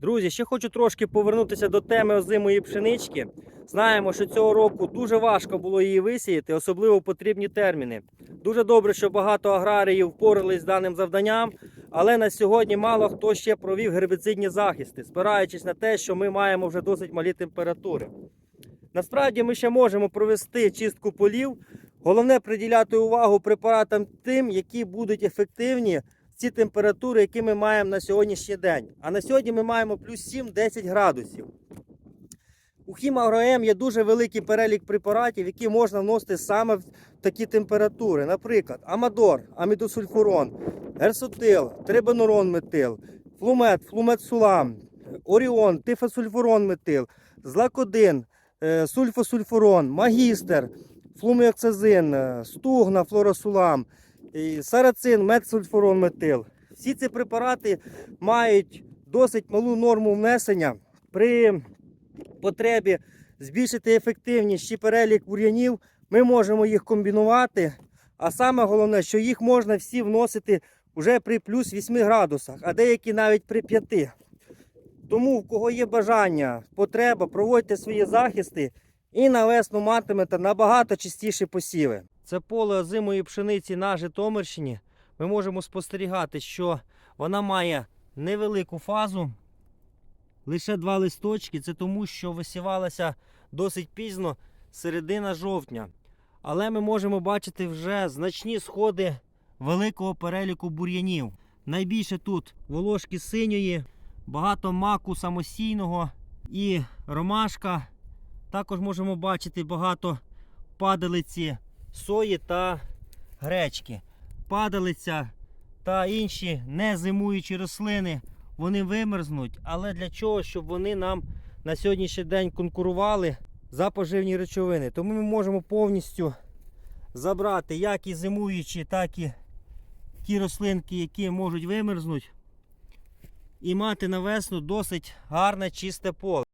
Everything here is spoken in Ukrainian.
Друзі, ще хочу трошки повернутися до теми озимої пшенички. Знаємо, що цього року дуже важко було її висіяти, особливо потрібні терміни. Дуже добре, що багато аграріїв впорались з даним завданням, але на сьогодні мало хто ще провів гербіцидні захисти, спираючись на те, що ми маємо вже досить малі температури. Насправді ми ще можемо провести чистку полів. Головне приділяти увагу препаратам тим, які будуть ефективні ці температури, які ми маємо на сьогоднішній день. А на сьогодні ми маємо плюс 7-10 градусів. У Хімагроем є дуже великий перелік препаратів, які можна вносити саме в такі температури. Наприклад, Амадор, амідосульфурон, Ерсотил, Трибенурон метил, Флумет, Флуметсулам, Оріон, Тифосульфурон метил, Злакодин, е, Сульфосульфурон, Магістер, Флуміоксазин, е, Стугна, Флоросулам, Сарацин, Метсульфурон метил. Всі ці препарати мають досить малу норму внесення при потребі збільшити ефективність чи перелік бур'янів, ми можемо їх комбінувати. А саме головне, що їх можна всі вносити вже при плюс 8 градусах, а деякі навіть при 5. Тому, в кого є бажання, потреба, проводьте свої захисти і на весну матимете набагато чистіші посіви. Це поле озимої пшениці на Житомирщині. Ми можемо спостерігати, що вона має невелику фазу, лише два листочки. Це тому, що висівалася досить пізно, середина жовтня. Але ми можемо бачити вже значні сходи великого переліку бур'янів. Найбільше тут волошки синьої, багато маку самосійного і ромашка. Також можемо бачити багато падалиці сої та гречки. Падалиця та інші незимуючі рослини вони вимерзнуть, але для чого? Щоб вони нам на сьогоднішній день конкурували за поживні речовини. Тому ми можемо повністю забрати як і зимуючі, так і ті рослинки, які можуть вимерзнути, і мати на весну досить гарне чисте поле.